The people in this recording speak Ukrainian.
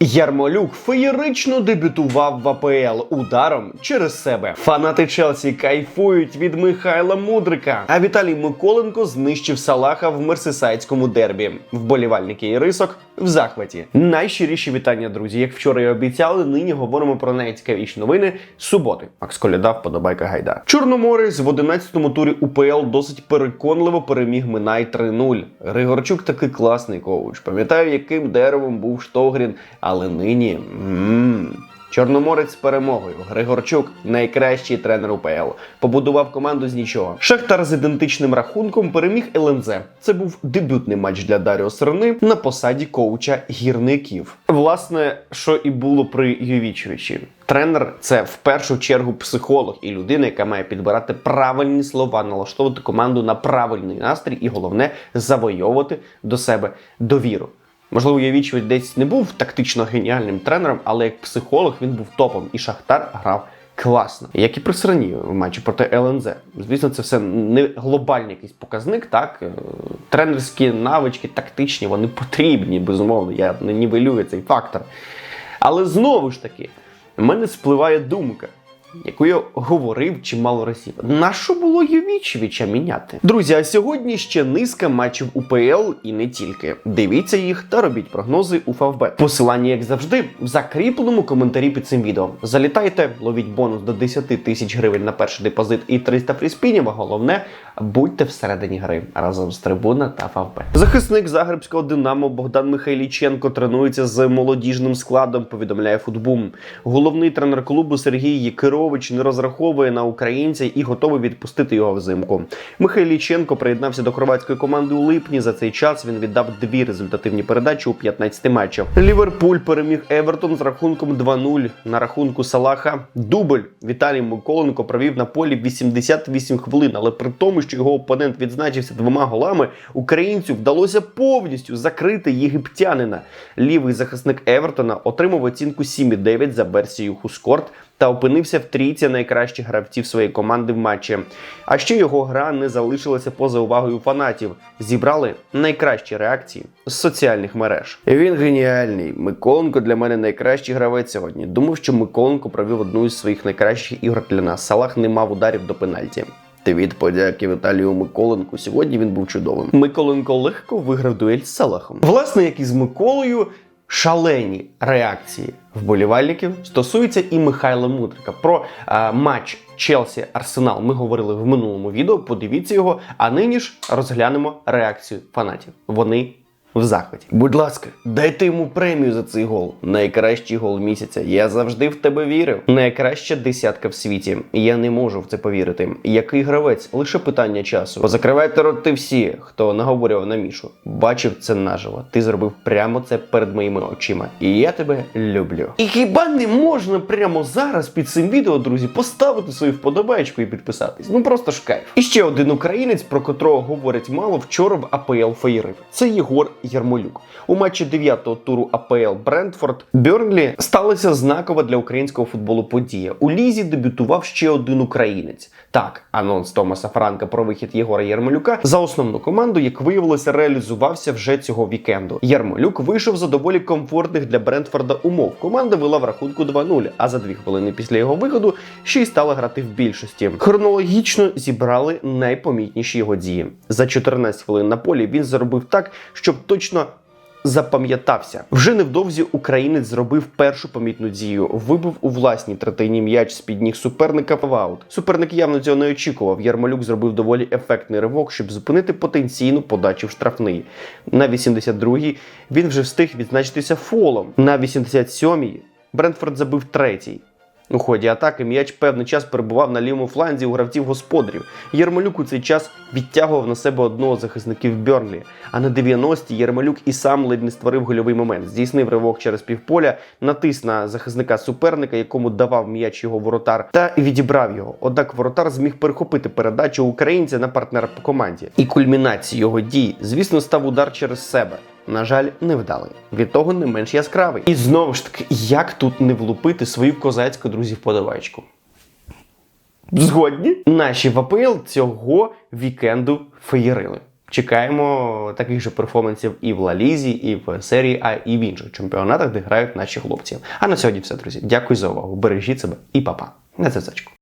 Ярмолюк феєрично дебютував в АПЛ ударом через себе. Фанати Челсі кайфують від Михайла Мудрика. А Віталій Миколенко знищив Салаха в мерсисайдському дербі. Вболівальники і рисок в захваті. Найщиріші вітання, друзі. Як вчора і обіцяли, нині говоримо про найцікавіші новини суботи. Макс Коляда, вподобайка гайда. Чорноморець в 11-му турі УПЛ досить переконливо переміг Минай 3-0. Григорчук таки класний коуч. Пам'ятаю, яким деревом був Штогрін, але нині. м Чорноморець з перемогою. Григорчук найкращий тренер УПЛ. Побудував команду з нічого. Шахтар з ідентичним рахунком переміг ЛНЗ. Це був дебютний матч для Даріо Срни на посаді коуча гірників. Власне, що і було при Ювічовичі. Тренер це в першу чергу психолог і людина, яка має підбирати правильні слова, налаштовувати команду на правильний настрій, і головне завойовувати до себе довіру. Можливо, Явічович десь не був тактично геніальним тренером, але як психолог він був топом, і Шахтар грав класно, як і при Срані в матчі проти ЛНЗ. Звісно, це все не глобальний якийсь показник. Так Е, тренерські навички тактичні, вони потрібні, безумовно. Я не нівелюю цей фактор. Але знову ж таки, в мене спливає думка. Яку я говорив чимало разів. На що було Ювічевича міняти? Друзі, а сьогодні ще низка матчів УПЛ і не тільки. Дивіться їх та робіть прогнози у Фавбет. Посилання, як завжди, в закріпленому коментарі під цим відео. Залітайте, ловіть бонус до 10 тисяч гривень на перший депозит і 300 фріспінів. А головне, будьте всередині гри разом з трибуна та Фавбет. Захисник Загребського Динамо Богдан Михайліченко тренується з молодіжним складом. Повідомляє Футбум. Головний тренер клубу Сергій Єкирович не розраховує на українця і готовий відпустити його взимку. Михайліченко приєднався до хорватської команди у липні. За цей час він віддав дві результативні передачі у 15 матчах. Ліверпуль переміг Евертон з рахунком 2-0 на рахунку Салаха. Дубль Віталій Миколенко провів на полі 88 хвилин, але при тому, що його опонент відзначився двома голами, українцю вдалося повністю закрити єгиптянина. Лівий захисник Евертона отримав оцінку 7,9 за версією Хускорт та опинився в трійці найкращих гравців своєї команди в матчі. А ще його гра не залишилася поза увагою фанатів. Зібрали найкращі реакції з соціальних мереж. Він геніальний. Миколенко для мене найкращий гравець сьогодні. Думав, що Миколенко провів одну із своїх найкращих ігор для нас. Салах не мав ударів до пенальті. Від подяки Віталію Миколенку. Сьогодні він був чудовим. Миколенко легко виграв дуель з Салахом. Власне, як і з Миколою, шалені реакції вболівальників стосуються і Михайла Мудрика. Про е, матч Челсі Арсенал ми говорили в минулому відео. Подивіться його. А нині ж розглянемо реакцію фанатів. Вони в захваті. Будь ласка, дайте йому премію за цей гол. Найкращий гол місяця. Я завжди в тебе вірив. Найкраща десятка в світі. Я не можу в це повірити. Який гравець? Лише питання часу. Позакривайте роти всі, хто наговорював на мішу. Бачив це наживо. Ти зробив прямо це перед моїми очима. І я тебе люблю. І хіба не можна прямо зараз під цим відео, друзі, поставити свою вподобайку і підписатись? Ну просто ж кайф. І ще один українець, про котрого говорять мало, вчора в АПЛ феєрив. Це Єгор Ярмолюк. У матчі 9-го туру АПЛ Брентфорд Берлі сталася знакова для українського футболу подія. У лізі дебютував ще один українець. Так, анонс Томаса Франка про вихід Єгора Ярмолюка за основну команду, як виявилося, реалізувався вже цього вікенду. Ярмолюк вийшов за доволі комфортних для Брентфорда умов. Команда вела в рахунку 2-0, а за дві хвилини після його виходу ще й стала грати в більшості. Хронологічно зібрали найпомітніші його дії. За 14 хвилин на полі він заробив так, щоб точно запам'ятався. Вже невдовзі українець зробив першу помітну дію. Вибив у власній третині м'яч з під ніг суперника в аут. Суперник явно цього не очікував. Ярмолюк зробив доволі ефектний ривок, щоб зупинити потенційну подачу в штрафний. На 82-й він вже встиг відзначитися фолом. На 87-й Брентфорд забив третій. У ході атаки м'яч певний час перебував на лівому фланзі у гравців господарів. Єрмолюк у цей час відтягував на себе одного з захисників Бьорнлі. А на 90-й Єрмолюк і сам ледь не створив гольовий момент. Здійснив ривок через півполя, натис на захисника суперника, якому давав м'яч його воротар, та відібрав його. Однак воротар зміг перехопити передачу українця на партнера по команді. І кульмінацією його дій, звісно, став удар через себе. На жаль, невдалий. Від того не менш яскравий. І знову ж таки, як тут не влупити свою козацьку друзі вподобайку? Згодні? Наші в цього вікенду феєрили. Чекаємо таких же перформансів і в Лалізі, і в серії А, і в інших чемпіонатах, де грають наші хлопці. А на сьогодні все, друзі. Дякую за увагу. Бережіть себе і па-па. На зв'язочку.